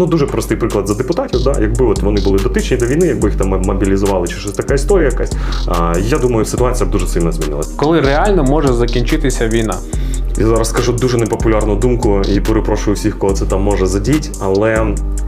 Ну дуже простий приклад за депутатів. Да? Якби от вони були дотичні до війни, якби їх там мобілізували чи щось така історія якась. А, я думаю, ситуація б дуже сильно змінилася. Коли реально може закінчитися війна? Я зараз скажу дуже непопулярну думку і перепрошую всіх, кого це там може задіть. Але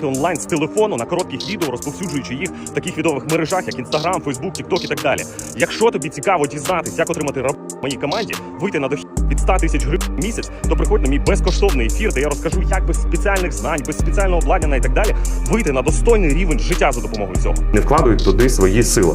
з онлайн з телефону на коротких відео, розповсюджуючи їх в таких відових мережах, як Instagram, Facebook, TikTok і так далі. Якщо тобі цікаво дізнатись, як отримати раб моїй команді, вийти на дохід від 100 тисяч гривень в місяць, то приходь на мій безкоштовний ефір, де я розкажу, як без спеціальних знань, без спеціального обладнання і так далі, вийти на достойний рівень життя за допомогою цього. не вкладують туди свої сили.